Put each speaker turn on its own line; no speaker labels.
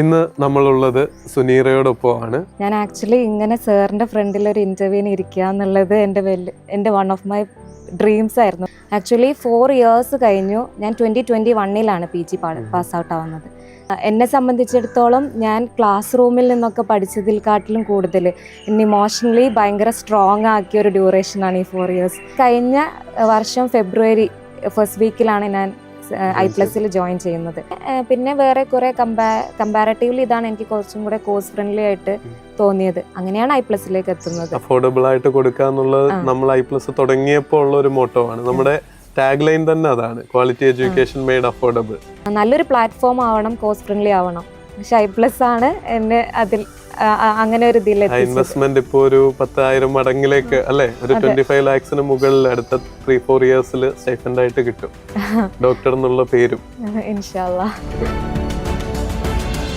ഇന്ന് നമ്മളുള്ളത് സുനീറയോടൊപ്പമാണ്.
ഞാൻ ആക്ച്വലി ഇങ്ങനെ സാറിന്റെ ഫ്രണ്ടിൽ ഒരു ഇന്റർവ്യൂവിന് ഇരിക്കുക എന്നുള്ളത് എന്റെ വലിയ എന്റെ വൺ ഓഫ് മൈ ഡ്രീംസ് ആയിരുന്നു. ആക്ച്വലി ഫോർ ഇയേഴ്സ് കഴിഞ്ഞു. ഞാൻ ട്വന്റി ട്വന്റി വണ്ണിലാണ് പി ജി പാസ് ഔട്ട് ആവുന്നത്. എന്നെ സംബന്ധിച്ചിടത്തോളം ഞാൻ ക്ലാസ് റൂമിൽ നിന്നൊക്കെ പഠിച്ചതിൽക്കാട്ടിലും കൂടുതൽ എന്നെ ഇമോഷണലി ഭയങ്കര സ്ട്രോങ് ആക്കിയ ഒരു ഡ്യൂറേഷനാണ് ഈ ഫോർ ഇയേഴ്സ് കഴിഞ്ഞ വർഷം ഫെബ്രുവരി ഫസ്റ്റ് വീക്കിലാണ് ഞാൻ ഐ പ്ലസിൽ ജോയിൻ ചെയ്യുന്നത്. പിന്നെ വേറെ കുറെ കമ്പാ കമ്പാരറ്റീവ്ലി ഇതാണ് എനിക്ക് കുറച്ചും കൂടെ കോഴ്സ് ഫ്രണ്ട്ലി ആയിട്ട് തോന്നിയത്. അങ്ങനെയാണ് ഐ പ്ലസിലേക്ക് എത്തുന്നത്.
അഫോർഡബിൾ ആയിട്ട് കൊടുക്കുക എന്നുള്ളത് നമ്മൾ ഐ പ്ലസ് തുടങ്ങിയപ്പോൾ ഉള്ള ഒരു മോട്ടോ ആണ്. നമ്മുടെ ടാഗ് ലൈൻ തന്നെ അതാണ്. ക്വാളിറ്റി എഡ്യൂക്കേഷൻ മെയ്ഡ് അഫോർഡബിൾ
നല്ലൊരു പ്ലാറ്റ്ഫോം ആവണം കോഴ്സ് ഫ്രണ്ട്ലി ആവണം. പക്ഷെ ഐ പ്ലസ് ആണ് എന്നെ അതിൽ അങ്ങനെ ഒരു
ഇൻവെസ്റ്റ്മെന്റ് ഇപ്പോ ഒരു പത്തായിരം മടങ്ങിലേക്ക് അല്ലെ? ഒരു. ട്വന്റി ഫൈവ് ലാക്സിന് മുകളിൽ അടുത്ത ത്രീ ഫോർ ഇയേഴ്സിൽ സ്റ്റൈഫൻഡ് ആയിട്ട് കിട്ടും. ഡോക്ടർ എന്നുള്ള പേരും.
ഇൻഷാല്ലാ